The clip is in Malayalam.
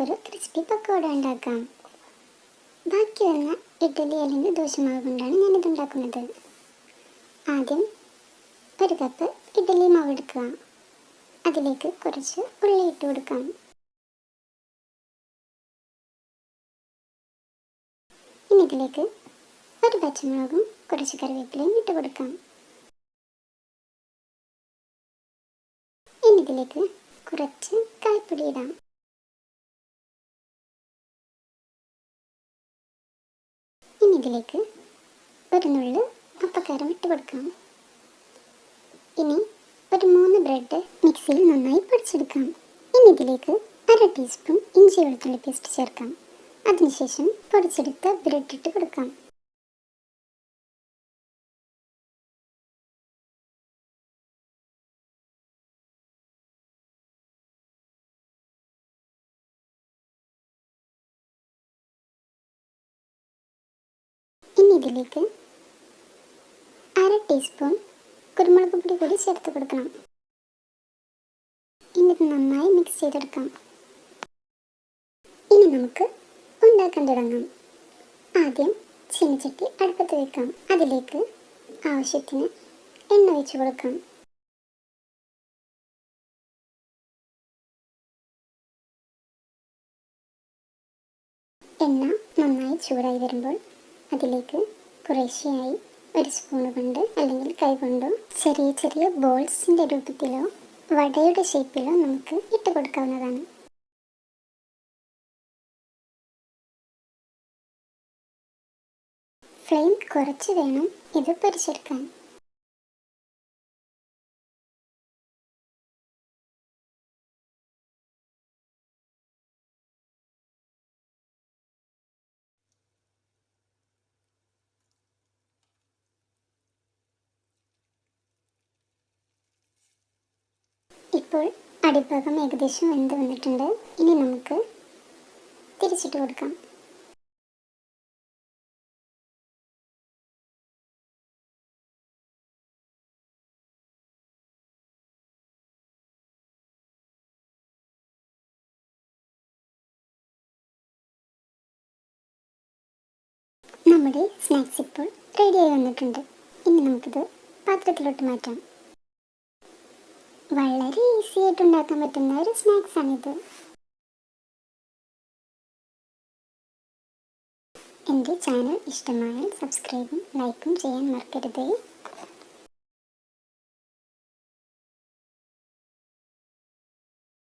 നമുക്കൊരു ക്രിസ്പി പക്കോട ഉണ്ടാക്കാം. ബാക്കി വന്ന ഇഡ്ഡലി അല്ലെങ്കിൽ ദോശമാവ് കൊണ്ടാണ് ഞാനിത് ഉണ്ടാക്കുന്നത്. ആദ്യം ഒരു കപ്പ് ഇഡ്ഡലി മാവ് എടുക്കുക. അതിലേക്ക് കുറച്ച് ഉള്ളി ഇട്ട് കൊടുക്കാം. ഇനി ഇതിലേക്ക് ഒരു പച്ചമുളകും കുറച്ച് കറിവേപ്പിലയും ഇട്ട് കൊടുക്കാം. ഇനി ഇതിലേക്ക് കുറച്ച് കായ്പൊടി ഇടാം. ഇതിലേക്ക് ഒരു നുള്ളു അപ്പക്കാരം ഇട്ട് കൊടുക്കാം. ഇനി ഒരു മൂന്ന് ബ്രെഡ് മിക്സിയിൽ നന്നായി പൊടിച്ചെടുക്കാം. ഇനി ഇതിലേക്ക് അര ടീസ്പൂൺ ഇഞ്ചി വെളുത്തുള്ളി പേസ്റ്റ് ചേർക്കാം. അതിനുശേഷം പൊടിച്ചെടുത്ത ബ്രെഡ് ഇട്ട് കൊടുക്കാം. ഇനി ഇതിലേക്ക് അര ടീസ്പൂൺ കുരുമുളക് പൊടി കൂടി ചേർത്ത് കൊടുക്കണം. എന്നിട്ട് നന്നായി മിക്സ് ചെയ്തെടുക്കാം. ഇനി നമുക്ക് ഉണ്ടാക്കാൻ തുടങ്ങാം ആദ്യം ചീനച്ചട്ടി അടുപ്പത്ത് വെക്കാം. അതിലേക്ക് ആവശ്യത്തിന് എണ്ണ വെച്ച് കൊടുക്കാം. എണ്ണ നന്നായി ചൂടായി വരുമ്പോൾ അതിലേക്ക് കുറേശ്ശെയായി ഒരു സ്പൂൺ കൊണ്ട് അല്ലെങ്കിൽ കൈ കൊണ്ടോ ചെറിയ ചെറിയ ബോൾസിന്റെ രൂപത്തിലോ വടയുടെ ഷേപ്പിലോ നമുക്ക് ഇട്ട് കൊടുക്കാവുന്നതാണ്. ഫ്ലെയിം കുറച്ച് വേണം ഇത് പൊരിച്ചെടുക്കാൻ. ഇപ്പോൾ അടിഭാഗം ഏകദേശം വെന്ത് വന്നിട്ടുണ്ട്. ഇനി നമുക്ക് തിരിച്ചിട്ട് കൊടുക്കാം. നമ്മുടെ സ്നാക്സ് ഇപ്പോൾ റെഡിയായി വന്നിട്ടുണ്ട്. ഇനി നമുക്കിത് പാത്രത്തിലോട്ട് മാറ്റാം. വളരെ ഈസി ആയിട്ട് ഉണ്ടാക്കാൻ പറ്റുന്ന ഒരു സ്നാക്സ് ആണിത്. എന്റെ ചാനൽ ഇഷ്ടമായാൽ സബ്സ്ക്രൈബും ലൈക്കും ചെയ്യാൻ മറക്കരുത്.